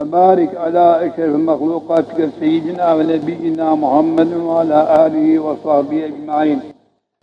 Barik ala eşrefi mahlukatike seyyidina ve nebiyyina Muhammedin ve ala alihi ve sahbihi ecmain.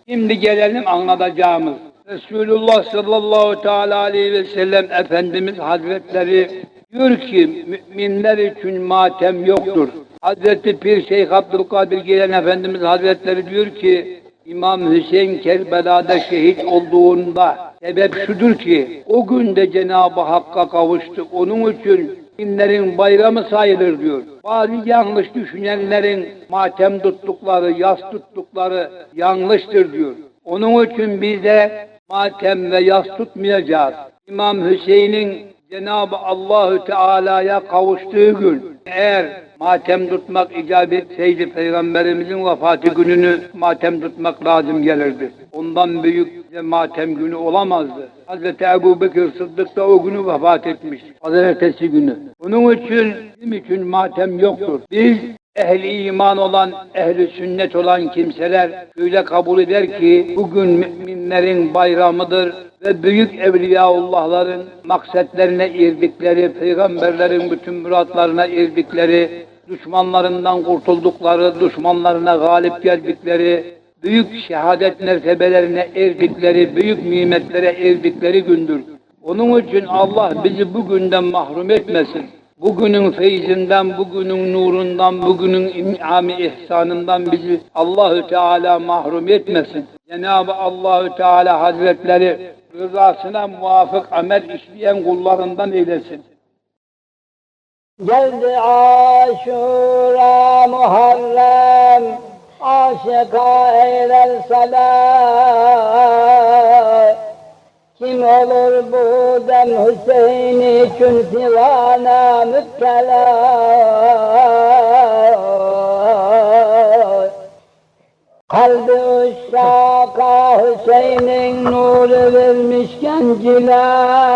Şimdi gelelim anlatacağımız. Resulullah sallallahu teala aleyhi ve sellem Efendimiz Hazretleri diyor ki müminler için matem yoktur. Hazreti Pir Şeyh Abdülkadir Gelen Efendimiz Hazretleri diyor ki İmam Hüseyin Kerbela'da şehit olduğunda sebep şudur ki o günde Cenab-ı Hakk'a kavuştu. Onun için dinlerin bayramı sayılır diyor. Bazı yanlış düşünenlerin matem tuttukları, yas tuttukları yanlıştır diyor. Onun için biz de matem ve yas tutmayacağız. İmam Hüseyin'in Cenab-ı Allahü Teala'ya kavuştuğu gün eğer matem tutmak icap etseydi Peygamberimizin vefatı gününü matem tutmak lazım gelirdi. Ondan büyük matem günü olamazdı. Hazreti Ebu Bekir Sıddık da o günü vefat etmiş. Hazretesi günü. Bunun için bizim için matem yoktur. Biz ehli iman olan, ehli sünnet olan kimseler şöyle kabul eder ki bugün müminlerin bayramıdır ve büyük evliyaullahların maksatlerine irdikleri, peygamberlerin bütün muratlarına irdikleri, düşmanlarından kurtuldukları, düşmanlarına galip geldikleri, büyük şehadet mertebelerine erdikleri, büyük nimetlere erdikleri gündür. Onun için Allah bizi bugünden mahrum etmesin. Bugünün feyzinden, bugünün nurundan, bugünün inami ihsanından bizi Allahü Teala mahrum etmesin. Cenab-ı Allahü Teala Hazretleri rızasına muvafık amel işleyen kullarından eylesin. Geldi aşura Muharrem Aşıka eyler salat Kim olur bu dem Hüseyin için sivana müptela? Kalbi uşaka Hüseyin'in nuru vermiş genciler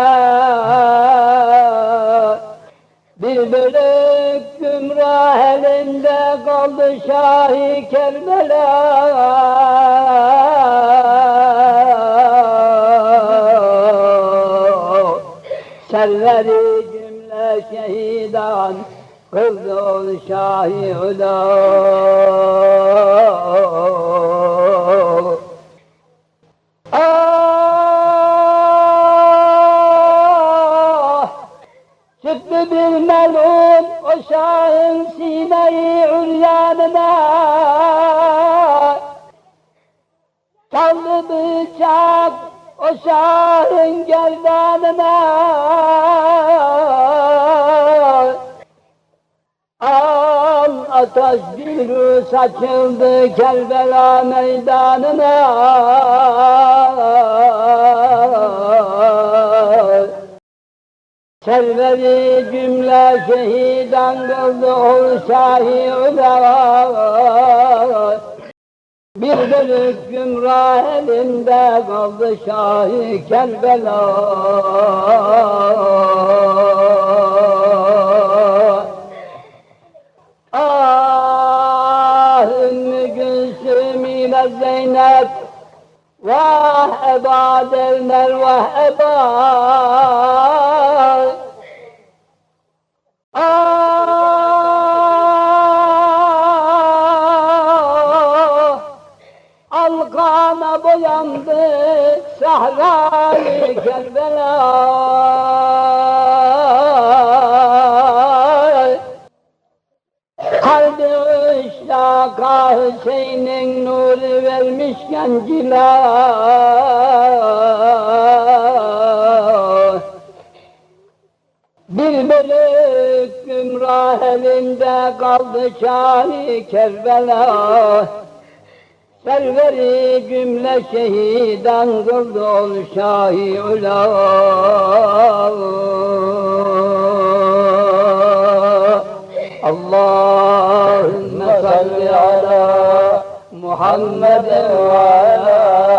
bölük gümrah elinde kaldı Şahi Kerbela. Serveri cümle şehidan kıldı ol Şahi Hüda şahın sineyi üryanına Çaldı bıçak o şahın gerdanına. Al ateş bir saçıldı Kerbela meydanına Serveri cümle şehidan kıldı ol şahi ular Bir bölük gümrah elinde kaldı şahi Kerbela. Ah Ümmü Gülsüm ile Zeynep. Vah eba derler vah eba Alkana boyandı sahrayı Kerbela Kalbi ışlaka Hüseyin'in nuru vermiş genciler Bir bölük gümrah elinde kaldı Şahi Kerbela Serveri cümle şehidan kıldı ol Şahi Ula Allahümme salli ala Muhammed ve ala